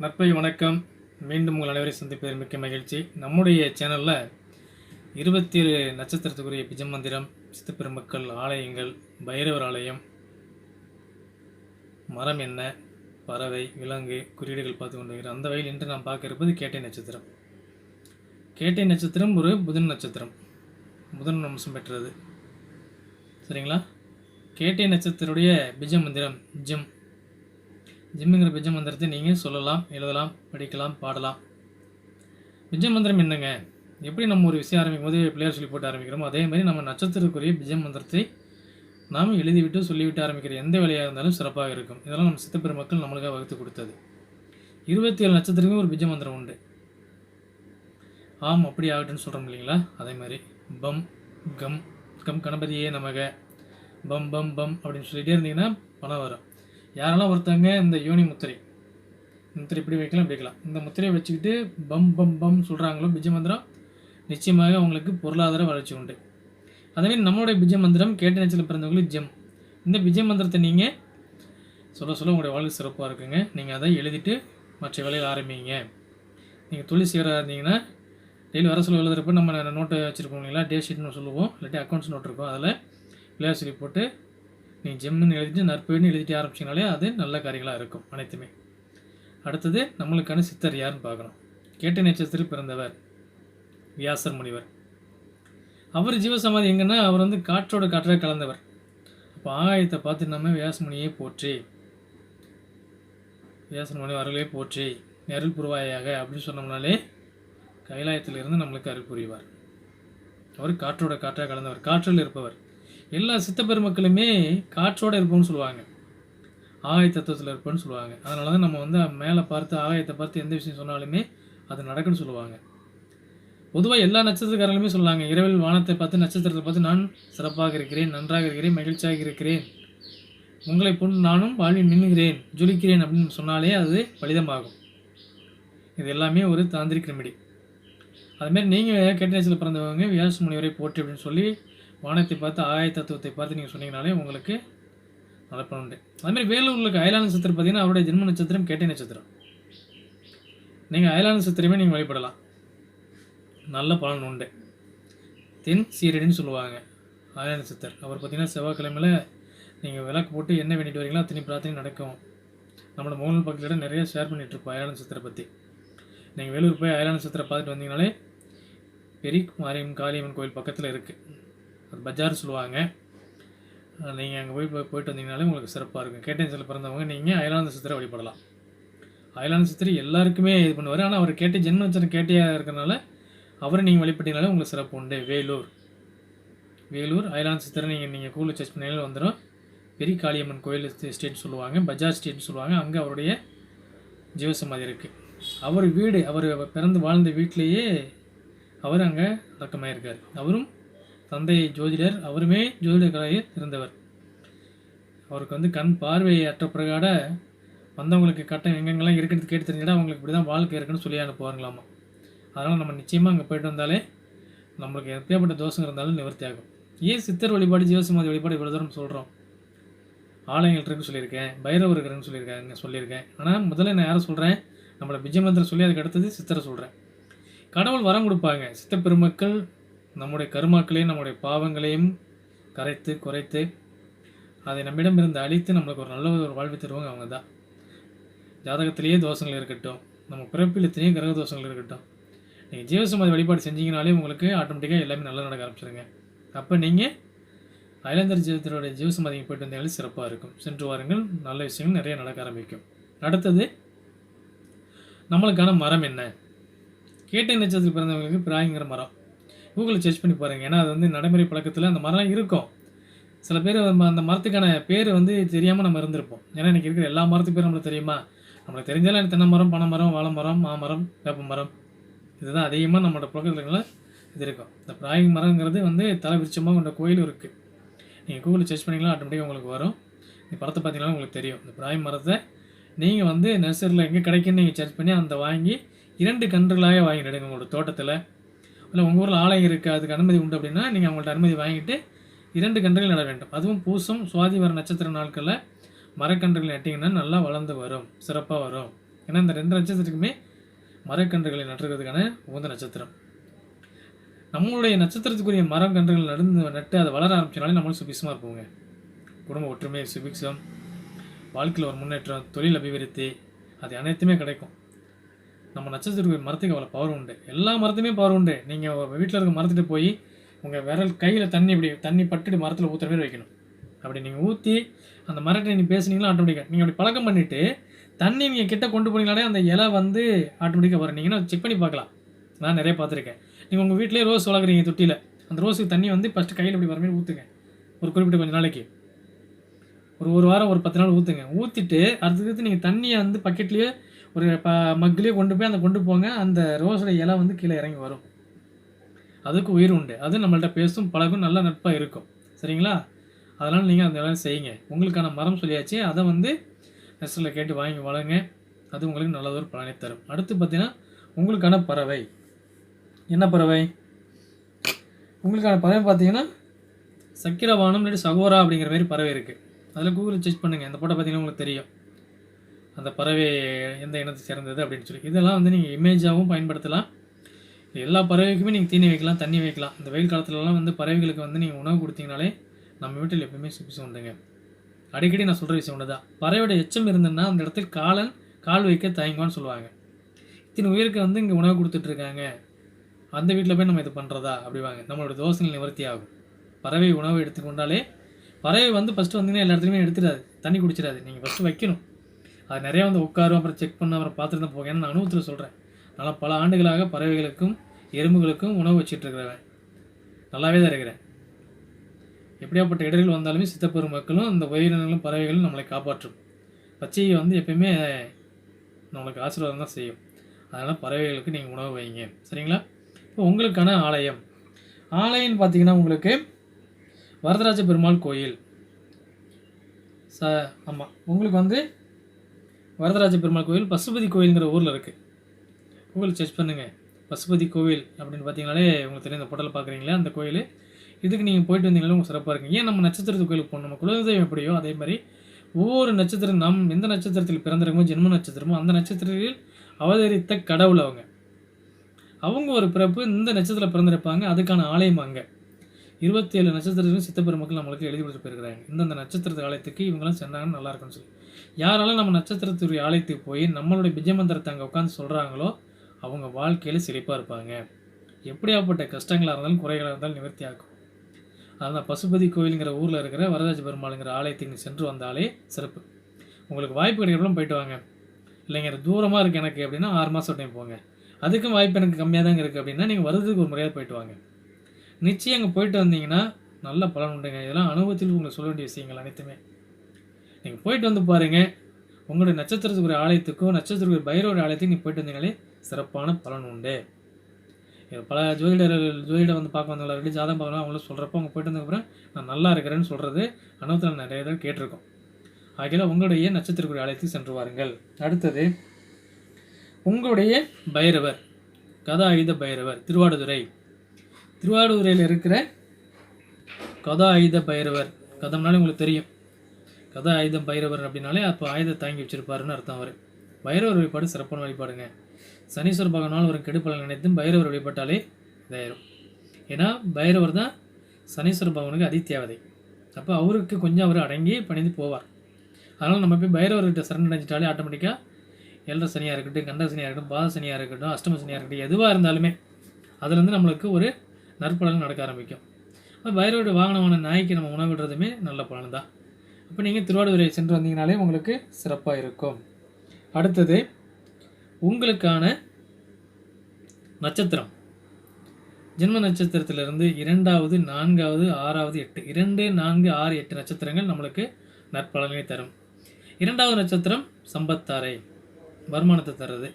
நற்பை வணக்கம். மீண்டும் உங்கள் அனைவரையும் சந்திப்பதில் மிக்க மகிழ்ச்சி. நம்முடைய சேனலில் இருபத்தி ஏழு நட்சத்திரத்துக்குரிய பிஜமந்திரம் சித்தப்பெருமக்கள் ஆலயங்கள் பைரவர் ஆலயம் மரம் என்ன பறவை விலங்கு குறியீடுகள் பார்த்து கொண்டு அந்த வகையில் இன்று நாம் பார்க்க இருப்பது கேட்டை நட்சத்திரம். கேட்டை நட்சத்திரம் ஒரு புதன் நட்சத்திரம். புதன் அம்சம் பெற்றது. சரிங்களா? கேட்டை நட்சத்திரத்துடைய பிஜ மந்திரம் ஜிம். ஜிம்முங்கிற பிஜ மந்திரத்தை நீங்கள் சொல்லலாம் எழுதலாம் படிக்கலாம் பாடலாம். பிஜ மந்திரம் என்னங்க? எப்படி நம்ம ஒரு விஷயம் ஆரம்பிக்கும் போது பிள்ளையார் சொல்லி போட்டு ஆரம்பிக்கிறோமோ அதே மாதிரி நம்ம நட்சத்திரக்குரிய பிஜ மந்திரத்தை நாம் எழுதிவிட்டு சொல்லிவிட்டு ஆரம்பிக்கிற எந்த வேலையாக இருந்தாலும் சிறப்பாக இருக்கும். இதெல்லாம் நம்ம சித்தப்பெருமக்கள் நம்மளுக்காக வகுத்து கொடுத்தது. இருபத்தி ஏழு நட்சத்திரமே ஒரு பிஜ மந்திரம் உண்டு. ஆம் அப்படி ஆகட்டும்னு சொல்கிறோம் இல்லைங்களா? அதே மாதிரி பம் கம் கம் கணபதியே நமக பம் பம் பம் அப்படின்னு சொல்லிகிட்டே இருந்தீங்கன்னா பணம் வரும் யாரெல்லாம் ஒருத்தங்க இந்த யோனி முத்திரை முத்திரை இப்படி வைக்கலாம் இப்படி வைக்கலாம்? இந்த முத்திரையை வச்சுக்கிட்டு பம் பம் பம் சொல்கிறாங்களோ பிஜ மந்திரம் நிச்சயமாக அவங்களுக்கு பொருளாதார வளர்ச்சி உண்டு. அதேமாதிரி நம்மளுடைய பிஜ மந்திரம் கேட்ட நேரத்தில் பிறந்தவங்களுக்கு ஜெம். இந்த பிஜ மந்திரத்தை நீங்கள் சொல்ல சொல்ல உங்களுடைய வாழ்க்கை சிறப்பாக இருக்குங்க. நீங்கள் அதை எழுதிட்டு மற்ற வேலையில் ஆரம்பிங்க. நீங்கள் தொழில் செய்கிறதா இருந்தீங்கன்னா டெய்லி வர சொல்ல எழுதுறப்ப நம்ம நோட்டை வச்சுருப்போம் இல்லைங்களா? டே ஷீட்னு சொல்லுவோம். இல்லாட்டி அக்கௌண்ட்ஸ் நோட் இருக்கும். அதில் பிளேயர் சொல்லி போட்டு நீ ஜெம்முன்னு எழுதிட்டு நற்பேன்னு எழுதிட்டு ஆரம்பிச்சிங்கனாலே அது நல்ல காரியங்களாக இருக்கும் அனைத்துமே. அடுத்தது நம்மளுக்கான சித்தர் யாருன்னு பார்க்கணும். கேட்ட நட்சத்திரத்தில் பிறந்தவர் வியாசர் முனிவர். அவர் ஜீவசமாதி எங்கன்னா அவர் வந்து காற்றோட காற்றாக கலந்தவர். அப்போ ஆகாயத்தை பார்த்து நம்ம வியாசமுனியை போற்றி. வியாசன் அருளே போற்றி. அருள் புரிவாயாக அப்படின்னு சொன்னோம்னாலே கைலாயத்திலிருந்து நம்மளுக்கு அருள் புரிவார். அவர் காற்றோட காற்றாக கலந்தவர். காற்றில் இருப்பவர். எல்லா சித்த பெருமக்களுமே காற்றோட இருப்போம்னு சொல்லுவாங்க. ஆகாய தத்துவத்தில் இருப்போம்னு சொல்லுவாங்க. அதனால தான் நம்ம வந்து மேலே பார்த்து ஆகாயத்தை பார்த்து எந்த விஷயம் சொன்னாலுமே அது நடக்குன்னு சொல்லுவாங்க. பொதுவாக எல்லா நட்சத்திரக்காரங்களுமே சொல்லுவாங்க இரவில் வானத்தை பார்த்து நட்சத்திரத்தை பார்த்து நான் சிறப்பாக இருக்கிறேன் நன்றாக இருக்கிறேன் மகிழ்ச்சியாக இருக்கிறேன். உங்களை போன்று நானும் வாழ்வில் நின்னுகிறேன் ஜொலிக்கிறேன் அப்படின்னு சொன்னாலே அது பலிதமாகும். இது எல்லாமே ஒரு தாந்திரிக் ரெமெடி அதுமாரி நீங்கள் கேட்ட நேரத்தில் பிறந்தவங்க வியாச முனிவரை போற்றி அப்படின்னு சொல்லி வானத்தை பார்த்து ஆய தத்துவத்தை பார்த்து நீங்கள் சொன்னீங்கனாலே உங்களுக்கு நடப்பம் உண்டு. அதுமாதிரி வேலூரில் இருக்க அயலான நட்சத்திரம் பார்த்தீங்கன்னா அவருடைய ஜென்ம நட்சத்திரம் கேட்டை நட்சத்திரம். நீங்கள் அயலான நட்சத்திரமே நீங்கள் வழிபடலாம். நல்ல பலன் உண்டு. தென் சீரடின்னு சொல்லுவாங்க அயலான நட்சத்திரம் அவர் பார்த்திங்கன்னா செவ்வாய்க்கிழமையில் நீங்கள் விளக்கு போட்டு என்ன வேண்டிட்டு வரீங்களோ அத்தனை பிரார்த்தனை நடக்கும். நம்மளோட மோகன் பக்கத்தில் நிறைய ஷேர் பண்ணிகிட்ருப்போம் அயலான நட்சத்திரம் பற்றி நீங்கள் வேலூர் போய் அயலான நட்சத்திரம் பார்த்துட்டு வந்தீங்கனாலே பெரிய மாரியம்மன் காளியம்மன் கோயில் பக்கத்தில் இருக்குது அது பஜார் சொல்லுவாங்க நீங்கள் அங்கே போய் போய் போயிட்டு வந்தீங்கனாலே உங்களுக்கு சிறப்பாக இருக்கும். கேட்டேஜில் பிறந்தவங்க நீங்கள் அயலாந்த சித்திரை வழிபடலாம். அயலாந்த சித்திரை எல்லாருக்குமே இது பண்ணுவார். ஆனால் அவர் கேட்டு ஜென்ம நட்சத்திரம் கேட்டையாக இருக்கிறனால அவரை நீங்கள் வழிபட்டீங்கனாலே உங்களுக்கு சிறப்பு உண்டு. வேலூர். வேலூர் அயலாந்த சித்திரை நீங்கள் நீங்கள் கூலு சர்ச் பண்ணியில் வந்துடும் பெரிய காளியம்மன் கோயில் ஸ்டேட் சொல்லுவாங்க. பஜார் ஸ்டேட் சொல்லுவாங்க. அங்கே அவருடைய ஜீவசமாதி இருக்குது அவர் வீடு அவர் பிறந்து வாழ்ந்த வீட்டிலேயே அவர் அங்கே அடக்கமாயிருக்கார். அவரும் தந்தை ஜோதிடர் அவருமே ஜோதிடர் கலையில் இருந்தவர். அவருக்கு வந்து கண் பார்வை அற்ற பிறகாட வந்தவங்களுக்கு கட்டம் எங்கெங்கெல்லாம் இருக்குன்னு கேட்டு தெரிஞ்சிட்டா அவங்களுக்கு இப்படி தான் வாழ்க்கை இருக்குன்னு சொல்லி அனுப்புவாங்களாமா. அதனால் நம்ம நிச்சயமாக அங்கே போயிட்டு வந்தாலே நம்மளுக்கு எப்பேற்பட்ட தோஷம் இருந்தாலும் நிவர்த்தி ஆகும் ஏன் சித்தர் வழிபாடு ஜீவசமாதி வழிபாடு இவ்வளோ தூரம் சொல்கிறோம் ஆலயங்கள் இருக்குன்னு சொல்லியிருக்கேன் பைரவர் இருக்கிறேன்னு சொல்லியிருக்காங்க சொல்லியிருக்கேன். ஆனால் முதல்ல நான் யாரை சொல்கிறேன் நம்மளை விஜயமந்திரம் சொல்லி அதுக்கு அடுத்தது சித்தரை சொல்கிறேன் கடவுள் வரம் கொடுப்பாங்க. சித்த பெருமக்கள் நம்முடைய கருமாக்களையும் நம்முடைய பாவங்களையும் கரைத்து குறைத்து அதை நம்மிடமிருந்து அழித்து நம்மளுக்கு ஒரு நல்ல ஒரு வாழ்வு தருவாங்க அவங்க தான் ஜாதகத்திலேயே தோஷங்கள் இருக்கட்டும். நம்ம பிறப்பில் எத்தனையோ கிரக தோஷங்கள் இருக்கட்டும். நீங்கள் ஜீவசமாதி வழிபாடு செஞ்சீங்கனாலே உங்களுக்கு ஆட்டோமேட்டிக்காக எல்லாமே நல்லா நடக்க ஆரம்பிச்சிருங்க. அப்போ நீங்கள் அயலந்தர் ஜீவத்தினுடைய ஜீவசமாதிக்கு போயிட்டு வந்தாலும் சிறப்பாக இருக்கும். சென்று வாருங்கள். நல்ல விஷயங்கள் நிறைய நடக்க ஆரம்பிக்கும். அடுத்தது நம்மளுக்கான மரம் என்ன? கேட்டை நட்சத்திரத்தில் பிறந்தவங்களுக்கு பிராயங்கிற மரம். கூகுளில் சர்ச் பண்ணி பாருங்கள் ஏன்னா அது வந்து நடைமுறை பழக்கத்தில் அந்த மரம்லாம் இருக்கும். சில பேர் அந்த மரத்துக்கான பேர் வந்து தெரியாமல் நம்ம இருந்திருப்போம். ஏன்னா இன்றைக்கி இருக்கிற எல்லா மரத்துக்கு பேர் நம்மளுக்கு தெரியுமா? நம்மளுக்கு தெரிஞ்சாலும் எனக்கு தென்னை மரம் பனை மரம் வாழை மரம் மாமரம் வேப்ப மரம். இதுதான் அதிகமாக நம்மளோட பழக்கத்தில் இது இருக்கும். இந்த பிராயி மரங்கிறது வந்து தலை விருச்சமாக கொண்ட கோயிலும் இருக்குது நீங்கள் கூகுளில் சர்ச் பண்ணிங்களா ஆட்டோமேட்டிக்காக உங்களுக்கு வரும். இந்த படத்தை பார்த்தீங்கன்னா உங்களுக்கு தெரியும். இந்த பிராய் மரத்தை நீங்கள் வந்து நர்சரியில் எங்கே கிடைக்குன்னு நீங்கள் சர்ச் பண்ணி அந்த வாங்கி இரண்டு கன்றுகளாக வாங்கி நடுங்க உங்களோட தோட்டத்தில். இல்லை உங்கள் ஊரில் ஆலயம் இருக்குது அதுக்கு அனுமதி உண்டு அப்படின்னா நீங்கள் அவங்கள்ட்ட அனுமதி வாங்கிட்டு இரண்டு கன்றுகள் நட வேண்டும். அதுவும் பூசம் சுவாதி வர நட்சத்திர நாட்களில் மரக்கன்றுகள் நட்டிங்கன்னா நல்லா வளர்ந்து வரும் சிறப்பாக வரும். ஏன்னா இந்த ரெண்டு நட்சத்திரத்துக்குமே மரக்கன்றுகளை நட்டுறதுக்கான உகந்த நட்சத்திரம். நம்மளுடைய நட்சத்திரத்துக்குரிய மரம் கன்றுகள் நடந்து நட்டு அதை வளர ஆரம்பிச்சனாலே நம்மளும் சுபிக்ஷமாக இருப்போங்க. குடும்ப ஒற்றுமை சுபிக்ஷம் வாழ்க்கையில் ஒரு முன்னேற்றம் தொழில் அபிவிருத்தி அது அனைத்துமே கிடைக்கும். நம்ம நட்சத்திரத்துக்கு மரத்துக்கு அவ்வளோ பவர் உண்டு. எல்லா மரத்துமே பவர் உண்டு. நீங்கள் வீட்டில் இருக்க மரத்துட்டு போய் உங்கள் விரல் கையில் தண்ணி இப்படி தண்ணி பட்டுட்டு மரத்தில் ஊற்றுற மாதிரி வைக்கணும். அப்படி நீங்கள் ஊற்றி அந்த மரத்தை நீங்கள் பேசுனீங்களா ஆட்டோமேட்டிக்காக நீங்கள் அப்படி பழக்கம் பண்ணிவிட்டு தண்ணி நீங்கள் கிட்டே கொண்டு போனீங்கனாலே அந்த இலை வந்து ஆட்டோமேட்டிக்காக வரும். நீங்கன்னா செக் பண்ணி பார்க்கலாம். நான் நிறைய பார்த்துருக்கேன். நீங்கள் உங்கள் வீட்டிலே ரோஸ் வளர்க்குறீங்க தொட்டியில். அந்த ரோஸுக்கு தண்ணி வந்து ஃபஸ்ட்டு கையில் இப்படி வர மாதிரி ஊற்றுங்க ஒரு குறிப்பிட்ட கொஞ்சம் நாளைக்கு. ஒரு ஒரு வாரம் ஒரு பத்து நாள் ஊற்றுங்க ஊற்றிட்டு அடுத்தது நீங்கள் தண்ணியை வந்து பக்கெட்லேயே ஒரு ப மக்கிலே கொண்டு போய் அந்த கொண்டு போங்க அந்த ரோஸோட இலை வந்து கீழே இறங்கி வரும். அதுக்கு உயிர் உண்டு. அது நம்மள்ட்ட பேசும் பழகும் நல்ல நட்பாக இருக்கும். சரிங்களா? அதனால் நீங்கள் அந்த வேலை செய்யுங்க. உங்களுக்கான மரம் சொல்லியாச்சு. அதை வந்து நெஸ்டில் கேட்டு வாங்கி வளருங்க. அது உங்களுக்கு நல்லதொரு பலனை தரும். அடுத்து பார்த்தீங்கன்னா உங்களுக்கான பறவை. என்ன பறவை? உங்களுக்கான பறவை பார்த்தீங்கன்னா சக்கிரவானம் இல்லாட்டி சகோரா அப்படிங்கிற மாதிரி பறவை இருக்குது அதில் கூகுளில் செக் பண்ணுங்கள் அந்த போட்டோ பார்த்தீங்கன்னா உங்களுக்கு தெரியும். அந்த பறவை எந்த இனத்தை சேர்ந்தது அப்படின்னு சொல்லி. இதெல்லாம் வந்து நீங்கள் இமேஜாகவும் பயன்படுத்தலாம். எல்லா பறவைக்குமே நீங்கள் தீனி வைக்கலாம் தண்ணி வைக்கலாம். இந்த வெயில் காலத்துலலாம் வந்து பறவைகளுக்கு வந்து நீங்கள் உணவு கொடுத்தீங்கனாலே நம்ம வீட்டில் எப்பவுமே சுபிசம் உண்டுங்க. அடிக்கடி நான் சொல்கிற விஷயம் ஒன்று தான் பறவையோட எச்சம் இருந்ததுன்னா அந்த இடத்துல காலன் கால் வைக்க தயங்குவான்னு சொல்லுவாங்க. இத்தனை உயிருக்கு வந்து இங்கே உணவு கொடுத்துட்ருக்காங்க அந்த வீட்டில் போய் நம்ம இது பண்ணுறதா அப்படிவாங்க. நம்மளோட தோசைகள் நிவர்த்தி ஆகும். பறவை உணவு எடுத்துக்கொண்டாலே பறவை வந்து ஃபஸ்ட்டு வந்தீங்கன்னா எல்லா இடத்துலையுமே எடுத்துடாது. தண்ணி குடிச்சிடாது. நீங்கள் ஃபஸ்ட்டு வைக்கணும். அது நிறையா வந்து உட்காரும் அப்புறம் செக் பண்ண அப்புறம் பார்த்துட்டு தான் போக ஏன்னா நான் அனுபவத்தில் சொல்கிறேன் நல்லா பல ஆண்டுகளாக பறவைகளுக்கும் எறும்புகளுக்கும் உணவு வச்சிட்ருக்கிறவன் நல்லாவே தான் இருக்கிறேன். எப்படியாப்பட்ட இடர்கள் வந்தாலுமே சித்தப்பெரும் மக்களும் இந்த உயிரினங்களும் பறவைகளும் நம்மளை காப்பாற்றும். பச்சையை வந்து எப்பயுமே நம்மளுக்கு ஆசீர்வாதம் தான் செய்யும். அதனால் பறவைகளுக்கு நீங்கள் உணவு வைங்க. சரிங்களா? இப்போ உங்களுக்கான ஆலயம். ஆலயம்னு பார்த்தீங்கன்னா உங்களுக்கு வரதராஜ பெருமாள் கோயில். ச ஆமாம் உங்களுக்கு வந்து வரதராஜ பெருமாள் கோயில் பசுபதி கோவில்ங்கிற ஊரில் இருக்குது கூகுள் சர்ச் பண்ணுங்கள் பசுபதி கோவில் அப்படின்னு பார்த்தீங்கனாலே உங்களுக்கு தெரியும். இந்த போட்டலில் பார்க்குறீங்களே அந்த கோயில். இதுக்கு நீங்கள் போயிட்டு வந்தீங்களே உங்களுக்கு சிறப்பாக இருக்கும். ஏன் நம்ம நட்சத்திரத்து கோயிலுக்கு போகணும்? நம்ம குலதெய்வம் எப்படியோ அதே மாதிரி ஒவ்வொரு நட்சத்திரம் நம் எந்த நட்சத்திரத்தில் பிறந்திருக்கமோ ஜென்ம நட்சத்திரமோ அந்த நட்சத்திரத்தில் அவதரித்த கடவுள் அவங்க. அவங்க ஒரு பிறப்பு இந்த நட்சத்திரத்தில் பிறந்திருப்பாங்க. அதுக்கான ஆலயம் அங்கே. இருபத்தேழு நட்சத்திரத்துக்கும் சித்தப்பெருமக்கள் நம்மளுக்கு எழுதி கொடுத்து போயிருக்கிறாங்க. இந்தந்த நட்சத்திரத்து ஆலயத்துக்கு இவங்களாம் சென்றாங்கன்னு நல்லாயிருக்கும்னு சொல்லி. யாராலும் நம்ம நட்சத்திரத்துடைய ஆலயத்துக்கு போய் நம்மளுடைய விஜயமந்திரத்தை அங்கே உட்காந்து சொல்கிறாங்களோ அவங்க வாழ்க்கையில் செழிப்பாக இருப்பாங்க. எப்படியாப்பட்ட கஷ்டங்களாக இருந்தாலும் குறைகளாக இருந்தாலும் நிவர்த்தி ஆகும் அதனால் பசுபதி கோயிலுங்கிற ஊரில் இருக்கிற வரதாஜ பெருமாளுங்கிற ஆலயத்துக்கு சென்று வந்தாலே சிறப்பு. உங்களுக்கு வாய்ப்பு கிடைக்கிறப்பலாம் போயிட்டு வாங்க. இல்லைங்க தூரமாக இருக்குது எனக்கு அப்படின்னா ஆறு மாதம் டைம் போங்க. அதுக்கும் வாய்ப்பு எனக்கு கம்மியாக தாங்க இருக்குது அப்படின்னா நீங்கள் வருதுக்கு ஒரு முறையாக போயிட்டு வாங்க. நிச்சயம் அங்கே போயிட்டு வந்தீங்கன்னா நல்ல பலன் உண்டுங்க. இதெல்லாம் அனுபவத்தில் உங்களுக்கு சொல்ல வேண்டிய விஷயங்கள் அனைத்துமே. நீங்கள் போயிட்டு வந்து பாருங்கள் உங்களுடைய நட்சத்திரத்துக்குரிய ஆலயத்துக்கும் நட்சத்திரத்துக்குரிய பைரவர் ஆலயத்துக்கும் நீங்கள் போயிட்டு வந்தீங்களே சிறப்பான பலன் உண்டு. இது பல ஜோதிடர்கள் ஜோதிடர் வந்து பார்க்க வந்தவங்க ரெடி ஜாதகம் பார்க்கலாம் அவங்களும் சொல்கிறப்ப அவங்க போயிட்டு வந்ததுக்கப்புறம் நான் நல்லா இருக்கிறேன்னு சொல்கிறது அனுபவத்தில் நிறைய தடவை கேட்டிருக்கோம். ஆகையில் உங்களுடைய நட்சத்திரக்குரிய ஆலயத்துக்கு சென்று வாருங்கள். அடுத்தது உங்களுடைய பைரவர் கதா ஆயுத பைரவர் திருவாடுதுறை. திருவாடுதுறையில் இருக்கிற கதா ஆயுத பைரவர் கதம்னாலே உங்களுக்கு தெரியும். அதான் ஆயுதம் பைரவர் அப்படின்னாலே அப்போ ஆயுதம் தாங்கி வச்சிருப்பாருன்னு அர்த்தம் அவர். பைரவர் வழிபாடு சிறப்பான வழிபாடுங்க. சனீஸ்வர பகவானால் ஒரு கெடுப்பலன் நினைத்தும் பைரவர் வழிபட்டாலே இதாயிரும். ஏன்னா பைரவர் தான் சனீஸ்வர பகவானுக்கு அதித்தேவதை அப்போ அவருக்கு கொஞ்சம் அவர் அடங்கி பணிந்து போவார். அதனால் நம்ம போய் பைரவர்கிட்ட சரணடைஞ்சிட்டாலே ஆட்டோமேட்டிக்காக எல்ற சனியாக இருக்கட்டும் கண்ட சனியாக இருக்கட்டும் பாத சனியாக இருக்கட்டும் அஷ்டம சனியாக இருக்கட்டும் எதுவாக இருந்தாலுமே அதுலேருந்து நம்மளுக்கு ஒரு நற்பலன் நடக்க ஆரம்பிக்கும். அப்போ பைரவருடைய வாகனமான நாய்க்கு நம்ம உணவிடுறதுமே நல்ல பலன் தான். அப்போ நீங்கள் திருவாரூரை சென்று வந்தீங்கனாலே உங்களுக்கு சிறப்பாக இருக்கும். அடுத்தது உங்களுக்கான நட்சத்திரம். ஜென்ம நட்சத்திரத்திலிருந்து இரண்டாவது நான்காவது ஆறாவது எட்டு இரண்டு நான்கு ஆறு எட்டு நட்சத்திரங்கள் நம்மளுக்கு நற்பலனை தரும். இரண்டாவது நட்சத்திரம் சம்பத்தாரை வருமானத்தை தர்றது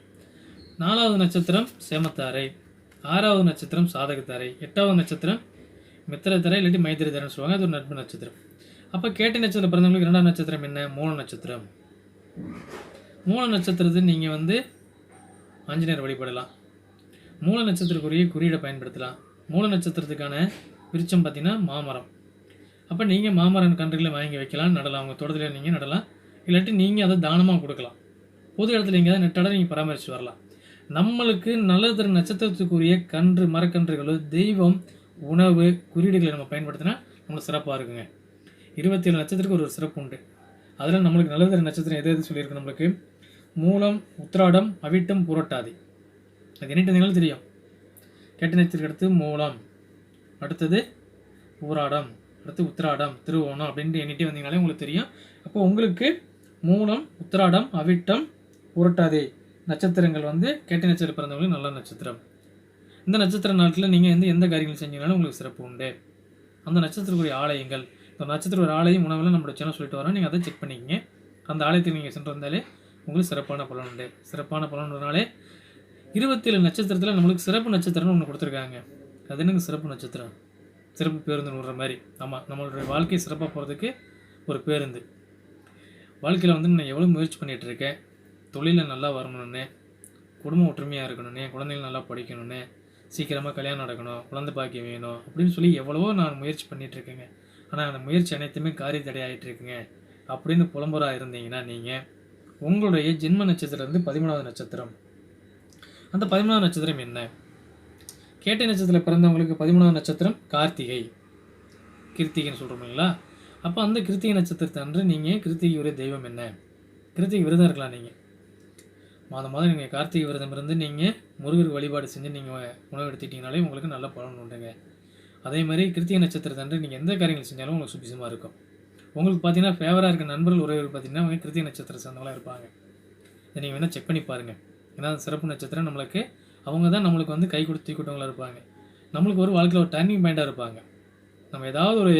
நாலாவது நட்சத்திரம் சேமத்தாரை. ஆறாவது நட்சத்திரம் சாதகத்தாரை. எட்டாவது நட்சத்திரம் மித்திரத்தாரை இல்லாட்டி மைத்திரித்தாரைன்னு சொல்லுவாங்க. அது ஒரு நட்பு நட்சத்திரம். அப்போ கேட்ட நட்சத்திரம் பிறந்தவங்களுக்கு இரண்டாம் நட்சத்திரம் என்ன? மூல நட்சத்திரம். மூல நட்சத்திரத்தை நீங்கள் வந்து ஆஞ்சநேயர் வழிபடலாம். மூல நட்சத்திரக்குரிய குறியீடை பயன்படுத்தலாம். மூல நட்சத்திரத்துக்கான விருச்சம் பார்த்திங்கன்னா மாமரம். அப்போ நீங்கள் மாமரம் கன்றுகளை வாங்கி வைக்கலாம் நடலாம். உங்கள் தோட்டத்தில் நீங்கள் நடலாம். இல்லாட்டி நீங்கள் அதை தானமாக கொடுக்கலாம். பொது இடத்துல எங்கேயாவது நெட்டாட நீங்கள் பராமரித்து வரலாம். நம்மளுக்கு நல்லது தரும் நட்சத்திரத்துக்குரிய கன்று மரக்கன்றுகளோ தெய்வம் உணவு குறியீடுகளை நம்ம பயன்படுத்தினா நம்மளுக்கு சிறப்பாக இருக்குங்க. இருபத்தி ஏழு நட்சத்திரத்துக்கு ஒரு ஒரு சிறப்பு உண்டு. அதில் நம்மளுக்கு நல்லது தரும் நட்சத்திரம் எது எது சொல்லியிருக்கு நம்மளுக்கு? மூலம் உத்திராடம் அவிட்டம் புரட்டாதி. அது என்னட்டு தெரியும்? கேட்ட நட்சத்திரம் அடுத்து மூலம். அடுத்தது ஊராடம். அடுத்து உத்திராடம் திருவோணம் அப்படின்ட்டு எண்ணிட்டே வந்தீங்கனாலே உங்களுக்கு தெரியும். அப்போ உங்களுக்கு மூலம் உத்திராடம் அவிட்டம் புரட்டாதி நட்சத்திரங்கள் வந்து கேட்ட நட்சத்திரம் பிறந்தவங்களுக்கு நல்ல நட்சத்திரம். இந்த நட்சத்திர நாட்டில் நீங்கள் எந்த எந்த காரியங்கள் செஞ்சீங்கனாலும் உங்களுக்கு சிறப்பு உண்டு. அந்த நட்சத்திரக்குரிய ஆலயங்கள் இந்த நட்சத்திர ஒரு ஆலயம் உணவில் நம்மளோட சேனல் சொல்லிட்டு வரோம் நீங்கள் அதை செக் பண்ணிக்கங்க. அந்த ஆலயத்துக்கு நீங்கள் சென்று வந்தாலே உங்களுக்கு சிறப்பான பலன் உண்டு. சிறப்பான பலன்றனாலே இருபத்தேழு நட்சத்திரத்தில் நம்மளுக்கு சிறப்பு நட்சத்திரம்னு ஒன்று கொடுத்துருக்காங்க. அது என்னங்க சிறப்பு நட்சத்திரம்? சிறப்பு பேருந்து விடுற மாதிரி. ஆமாம் நம்மளுடைய வாழ்க்கை சிறப்பாக போகிறதுக்கு ஒரு பேருந்து. வாழ்க்கையில் வந்து நான் எவ்வளோ முயற்சி பண்ணிகிட்டு இருக்கேன். தொழிலில் நல்லா வரணும்னு குடும்பம் ஒற்றுமையாக இருக்கணும்னு குழந்தைகள் நல்லா படிக்கணும்னு சீக்கிரமாக கல்யாணம் நடக்கணும் குழந்தை பாக்கியம் வேணும் அப்படின்னு சொல்லி எவ்வளவோ நான் முயற்சி பண்ணிகிட்டு இருக்கேங்க. ஆனால் அந்த முயற்சி அனைத்துமே காரிய தடையாகிட்டு இருக்குங்க அப்படின்னு புலம்புறாக இருந்தீங்கன்னா நீங்கள் உங்களுடைய ஜென்ம நட்சத்திரம் வந்து பதிமூணாவது நட்சத்திரம். அந்த பதிமூணாவது நட்சத்திரம் என்ன? கேட்டை நட்சத்திரத்தில் பிறந்தவங்களுக்கு பதிமூணாவது நட்சத்திரம் கார்த்திகை. கிருத்திகைன்னு சொல்கிறோம் இல்லைங்களா? அப்போ அந்த கிருத்திகை நட்சத்திரத்தை அன்று நீங்கள் கிருத்திகை உரிய தெய்வம் என்ன? கிருத்திகை விரதம் இருக்கலாம் நீங்கள் மாதம் மாதம் நீங்கள் கார்த்திகை விரதம் இருந்து நீங்கள் முருகருக்கு வழிபாடு செஞ்சு நீங்கள் உணவு எடுத்துக்கிட்டீங்கனாலே உங்களுக்கு நல்ல பலன் உண்டுங்க. அதே மாதிரி கிருத்திகை நட்சத்திரத்தன்று நீங்கள் எந்த காரியங்கள் செஞ்சாலும் உங்களுக்கு சுபிசமாக இருக்கும். உங்களுக்கு பார்த்தீங்கன்னா ஃபேவராக இருக்க நண்பர்கள் உறவுகள் பார்த்தீங்கன்னா அவங்க கிருத்திகை நட்சத்திர சேர்ந்தவங்களாக இருப்பாங்க. இதை நீங்கள் வேணால் செக் பண்ணி பாருங்கள் ஏன்னா சிறப்பு நட்சத்திரம் நம்மளுக்கு அவங்க தான் நம்மளுக்கு வந்து கை கொடுத்து கூட்டவங்களாக இருப்பாங்க. நம்மளுக்கு ஒரு வாழ்க்கையில் ஒரு டர்னிங் பாயிண்ட்டாக இருப்பாங்க. நம்ம ஏதாவது ஒரு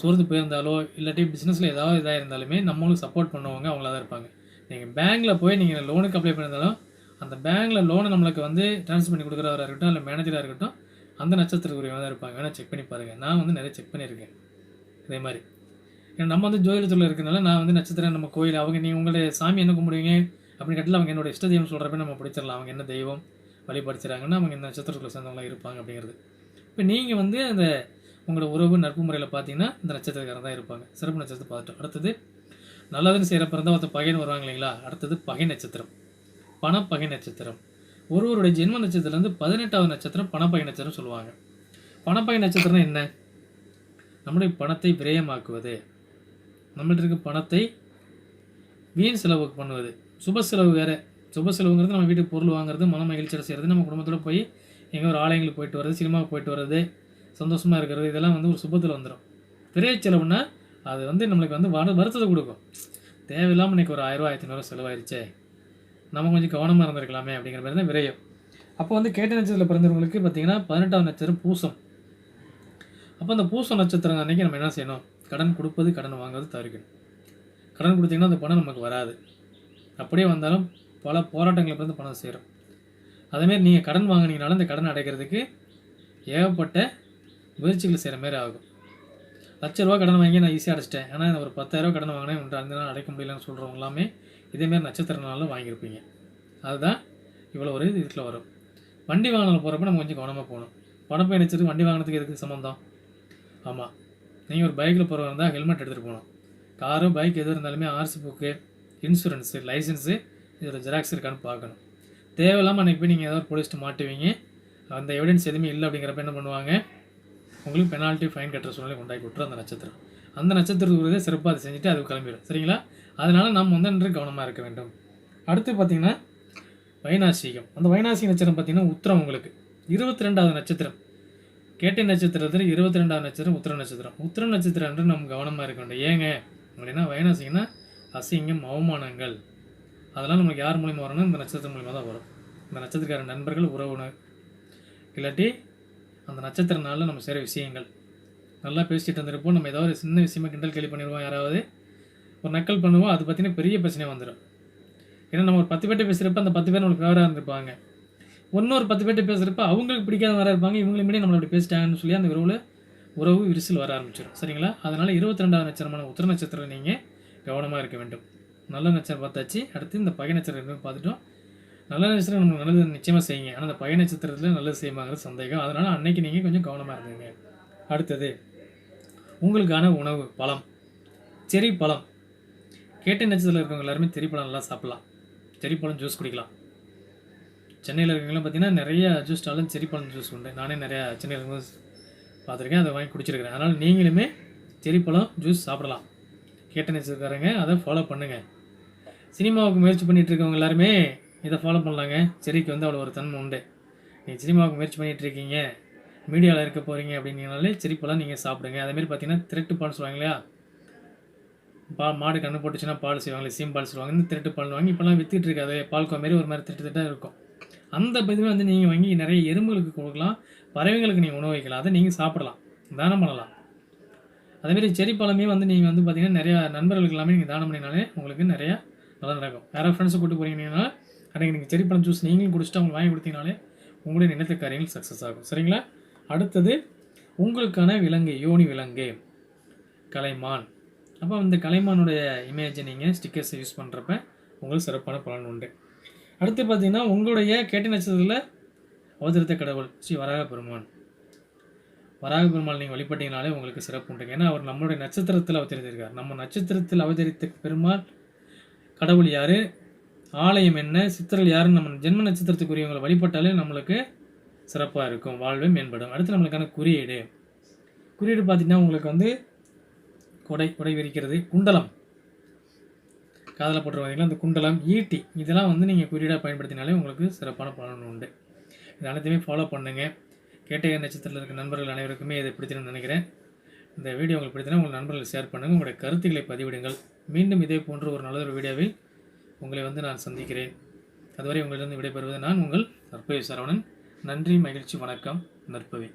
சோர்ந்து போயிருந்தாலோ இல்லாட்டி பிஸ்னஸில் ஏதாவது இதாக இருந்தாலுமே நம்மளுக்கு சப்போர்ட் பண்ணவங்க அவங்களா தான் இருப்பாங்க. நீங்கள் பேங்க்கில் போய் நீங்கள் லோனுக்கு அப்ளை பண்ணியிருந்தாலும் அந்த பேங்க்கில் லோனை நம்மளுக்கு வந்து ட்ரான்ஸ்ஃபர் பண்ணி கொடுக்குறவராக இருக்கட்டும் இல்லை மேனேஜராக இருக்கட்டும் அந்த நட்சத்திரக்குரியவங்க தான் இருப்பாங்க. வேணால் செக் பண்ணி பாருங்கள் நான் வந்து நிறைய செக் பண்ணியிருக்கேன். இதே மாதிரி. ஏன்னா நம்ம வந்து ஜோதிடத்தில் இருக்கிறனால நான் வந்து நட்சத்திரம் நம்ம கோயில் அவங்க நீங்கள் உங்களுடைய சாமி என்ன கும்பிடுவீங்க? அப்படின்னு கேட்டால் அவங்க என்னோட இஷ்ட தெய்வம் சொல்கிறப்ப நம்ம பிடிச்சிடலாம். அவங்க என்ன தெய்வம் வழிபடுத்துகிறாங்கன்னா அவங்க இந்த நட்சத்திரத்தில் சேர்ந்தவங்களாம் இருப்பாங்க அப்படிங்கிறது. இப்போ நீங்கள் வந்து அந்த உங்களோட உறவு நட்பு முறையில் பார்த்தீங்கன்னா இந்த நட்சத்திரக்காரன் தான் இருப்பாங்க. சிறப்பு நட்சத்திரம் பார்த்துட்டோம். அடுத்தது நல்லதுன்னு செய்கிறப்ப இருந்தால் ஒருத்தர் பகைன்னு வருவாங்க இல்லைங்களா? அடுத்தது பகை நட்சத்திரம். பணப்பகை நட்சத்திரம். ஒருவருடைய ஜென்ம நட்சத்திரத்துலேருந்து பதினெட்டாவது நட்சத்திரம் பணப்பை நட்சத்திரம் சொல்லுவாங்க. பணப்பை நட்சத்திரம் என்ன? நம்முடைய பணத்தை விரயமாக்குவது. நம்மள்ட்ட இருக்க பணத்தை வீண் செலவு பண்ணுவது. சுப செலவு வேறு. சுப செலவுங்கிறது நம்ம வீட்டுக்கு பொருள் வாங்குறது மன மகிழ்ச்சியோட செய்கிறது நம்ம குடும்பத்தோட போய் எங்கே ஒரு ஆலயங்களுக்கு போயிட்டு வர்றது சினிமாவுக்கு போயிட்டு வர்றது சந்தோஷமாக இருக்கிறது இதெல்லாம் வந்து ஒரு சுபத்தில் வந்துடும் விரைய செலவுனா அது வந்து நம்மளுக்கு வந்து வர வருத்தத்தை கொடுக்கும். தேவையில்லாமல் இன்றைக்கி ஒரு ஆயிரரூவா ஆயிரத்தி ஐநூறுவா செலவாயிருச்சே. நம்ம கொஞ்சம் கவனமாக இருந்திருக்கலாமே அப்படிங்கிற மாதிரி தான் விரயம். அப்போ வந்து கேட்ட நட்சத்திரத்தில் பிறந்தவங்களுக்கு பார்த்தீங்கன்னா பதினெட்டாம் நட்சத்திரம் பூசம். அப்போ அந்த பூசம் நட்சத்திரம் அன்றைக்கி நம்ம என்ன செய்யணும்? கடன் கொடுப்பது கடன் வாங்குவது தவிர்க்கணும். கடன் கொடுத்தீங்கன்னா அந்த பணம் நமக்கு வராது. அப்படியே வந்தாலும் பல போராட்டங்களை பிறந்து பணம் சேரும். அதேமாரி நீங்கள் கடன் வாங்கினீங்கனாலும் அந்த கடன் அடைக்கிறதுக்கு ஏகப்பட்ட முயற்சிகள் செய்கிற மாதிரி ஆகும். லட்ச ரூபா கடன் வாங்கி நான் ஈஸியாக அடைச்சிட்டேன். ஆனால் ஒரு பத்தாயிரரூவா கடன் வாங்கினேன். ஒன்று அந்த நாள் அடைக்க முடியலன்னு சொல்கிறவங்க எல்லாமே இதேமாரி நட்சத்திரனாலும் வாங்கியிருப்பீங்க. அதுதான் இவ்வளோ ஒரு இதில் வரும். வண்டி வாகனம் போகிறப்ப நம்ம கொஞ்சம் கவனமாக போகணும். பணம் பயணிச்சதுக்கு வண்டி வாங்கினதுக்கு எதுக்கு சம்மந்தம்? ஆமாம் நீங்கள் ஒரு பைக்கில் போகிறவங்க இருந்தால் ஹெல்மெட் எடுத்துகிட்டு போகணும். காரு பைக் எது இருந்தாலுமே ஆர்சி புக்கு இன்சூரன்ஸு லைசன்ஸு இதில் ஜெராக்ஸ் இருக்கான்னு பார்க்கணும். தேவையில்லாமல் அன்றைக்கி போய் நீங்கள் ஏதாவது போலீஸ்ட்டு மாட்டுவீங்க. அந்த எவிடன்ஸ் எதுவுமே இல்லை அப்படிங்கிறப்ப என்ன பண்ணுவாங்க? உங்களுக்கு பெனால்ட்டி ஃபைன் கட்டுற சூழ்நிலை உண்டாக்கி விட்டுரும் அந்த நட்சத்திரம். அந்த நட்சத்திரத்துக்குரிய சிறப்பாக அதை செஞ்சுட்டு அது கிளம்பிடும் சரிங்களா? அதனால் நம்ம வந்து அன்று கவனமாக இருக்க வேண்டும். அடுத்து பார்த்திங்கன்னா வைநாசிகம் அந்த வைநாசிக நட்சத்திரம் பார்த்தீங்கன்னா உத்திரம் உங்களுக்கு. இருபத்தி ரெண்டாவது நட்சத்திரம். கேட்டை நட்சத்திரத்தில் இருபத்தி ரெண்டாவது நட்சத்திரம் உத்திர நட்சத்திரம். உத்திர நட்சத்திரம் என்று நம்ம கவனமாக இருக்க வேண்டும். ஏங்க? அப்படின்னா வைநாசிகம்னா அசிங்கம் அவமானங்கள். அதெல்லாம் நமக்கு யார் மூலியமாக வரும்னா இந்த நட்சத்திரம் மூலியமாக தான் வரும். இந்த நட்சத்திரக்கார நண்பர்கள் உறவுணர் இல்லாட்டி அந்த நட்சத்திர நாளில் நம்ம செய்கிற விஷயங்கள். நல்லா பேசிட்டு இருந்திருப்போம். நம்ம ஏதாவது ஒரு சின்ன விஷயமா கிண்டல் கேள்வி பண்ணிடுவோம் யாராவது. ஒரு நக்கல் பண்ணுவோம் அது பார்த்தீங்கன்னா பெரிய பிரச்சனை வந்துடும் ஏன்னா நம்ம ஒரு பத்து பேர்ட்ட பேசுகிறப்ப அந்த பத்து பேர் நம்மளுக்கு ஃபேவராக இருந்திருப்பாங்க. இன்னொரு பத்து பேர்ட்ட பேசுகிறப்ப அவங்களுக்கு பிடிக்காத வர இருப்பாங்க. இவங்களுக்கு முன்னாடி நம்மளை அப்படி பேசிட்டாங்கன்னு சொல்லி அந்த உறவில் உறவு விரிசல் வர ஆரம்பிச்சிடும் சரிங்களா? அதனால் இருபத்தி ரெண்டாவது நட்சத்திரமான உத்திர நட்சத்திரம் நீங்கள் கவனமாக இருக்க வேண்டும். நல்ல நட்சத்திரம் பார்த்தாச்சு. அடுத்து இந்த பகை நட்சத்திரம் பார்த்துட்டோம். நல்ல நட்சத்திரம் நம்மளுக்கு நல்லது நிச்சயமாக செய்யுங்க. ஆனால் அந்த பகை நட்சத்திரத்தில் நல்லது செய்யுமாங்கிற சந்தேகம். அதனால் அன்னைக்கு நீங்கள் கொஞ்சம் கவனமாக இருந்தீங்க. அடுத்தது உங்களுக்கான உணவு பழம் செரி பழம் கேட்டை நட்சத்திரத்தில் இருக்கவங்க எல்லாருமே செரி பழம் நல்லா சாப்பிட்லாம். செரி பழம் ஜூஸ் குடிக்கலாம். சென்னையில் இருக்கிறவங்களாம் பார்த்தீங்கன்னா நிறைய ஜூஸ் ஸ்டாலும் செரிப்பழம் ஜூஸ் உண்டு. நானே நிறையா சென்னையில் இருக்கும்போது பார்த்துருக்கேன். அதை வாங்கி குடிச்சிருக்கிறேன். அதனால் நீங்களுமே செரிப்பழம் ஜூஸ் சாப்பிடலாம். கேட்ட நட்சத்திரக்காரங்க அதை ஃபாலோ பண்ணுங்கள் சினிமாவுக்கு முயற்சி பண்ணிகிட்டு இருக்கவங்க எல்லாருமே இதை ஃபாலோ பண்ணலாங்க. செரிக்கு வந்து அவ்வளோ ஒரு தன்மை உண்டு. நீங்கள் சினிமாவுக்கு முயற்சி பண்ணிகிட்ருக்கீங்க இருக்கீங்க. மீடியாவில் இருக்க போகிறீங்க அப்படின்னாலே செரிப்பெல்லாம் நீங்கள் சாப்பிடுங்க. அதேமாரி பார்த்தீங்கன்னா திரட்டு பால் சொல்லுவாங்க இல்லையா? பா மாடு கண்ணு போட்டுச்சுன்னா பால் செய்வாங்களே சீம் பால் சொல்லுவாங்க. இந்த திருட்டு பால் வாங்கி இப்போலாம் விற்றுட்டு இருக்காது பால்கோ மாரி ஒரு மாதிரி திரட்டு திட்டாக இருக்கும். அந்த இதுவே வந்து நீங்கள் வாங்கி நிறைய எறும்புகளுக்கு கொடுக்கலாம். பறவைகளுக்கு நீங்கள் உணவு வைக்கலாம். அதை நீங்கள் சாப்பிடலாம். தானம் பண்ணலாம். அதேமாரி செரி பழமே வந்து நீங்கள் வந்து பார்த்தீங்கன்னா நிறையா நண்பர்களுக்கு எல்லாமே நீங்கள் தானம் பண்ணினாலே உங்களுக்கு நிறையா நல்லா நடக்கும். யாராவது ஃப்ரெண்ட்ஸை கூட்டு போகிறீங்கன்னா அன்றைக்கி நீங்கள் செரி பழம் ஜூஸ் நீங்களும் குடிச்சிட்டு அவங்களுக்கு வாங்கி கொடுத்தீங்கனாலே உங்களுடைய நினைத்த காரியங்கள் சக்ஸஸ் ஆகும். சரிங்களா? அடுத்தது உங்களுக்கான விலங்கு யோனி விலங்கு கலைமான். அப்போ இந்த கலைமானுடைய இமேஜை நீங்கள் ஸ்டிக்கர்ஸ் யூஸ் பண்ணுறப்ப உங்களுக்கு சிறப்பான பலன் உண்டு. அடுத்து பார்த்தீங்கன்னா உங்களுடைய கேட்ட நட்சத்திரத்தில் அவதரித்த கடவுள் ஸ்ரீ வராக பெருமான் வராக பெருமாள் நீங்கள் வழிபட்டீங்கனாலே உங்களுக்கு சிறப்பு உண்டுங்க ஏன்னா அவர் நம்மளுடைய நட்சத்திரத்தில் அவதரித்திருக்கார். நம்ம நட்சத்திரத்தில் அவதரித்த பெருமாள் கடவுள் யார்? ஆலயம் என்ன? சித்திரல் யாருன்னு நம்ம ஜென்ம நட்சத்திரத்துக்குரியவங்களை வழிபட்டாலே நம்மளுக்கு சிறப்பாக இருக்கும். வாழ்வு மேம்படும். அடுத்து நம்மளுக்கான குறியீடு. குறியீடு பார்த்தீங்கன்னா உங்களுக்கு வந்து கொடை கொடை விரிக்கிறது குண்டலம். காதல போட்டுருவாங்க அந்த குண்டலம் ஈட்டி இதெல்லாம் வந்து நீங்கள் குறியீடாக பயன்படுத்தினாலே உங்களுக்கு சிறப்பான பலன் உண்டு. இது அனைத்தையுமே ஃபாலோ பண்ணுங்கள் கேட்டகர் நட்சத்திரத்தில் இருக்க நண்பர்கள் அனைவருக்குமே இதை பிடிச்சிருன்னு நினைக்கிறேன். இந்த வீடியோ உங்களுக்கு பிடித்தினா உங்கள் நண்பர்கள் ஷேர் பண்ணுங்கள் உங்களுடைய கருத்துக்களை பதிவிடுங்கள். மீண்டும் இதே போன்ற ஒரு நல்ல ஒரு வீடியோவில் உங்களை வந்து நான் சந்திக்கிறேன். அதுவரை உங்களிடம் விடைபெறுவது நான் உங்கள் நற்பவி சரவணன். நன்றி மகிழ்ச்சி வணக்கம். நற்பவி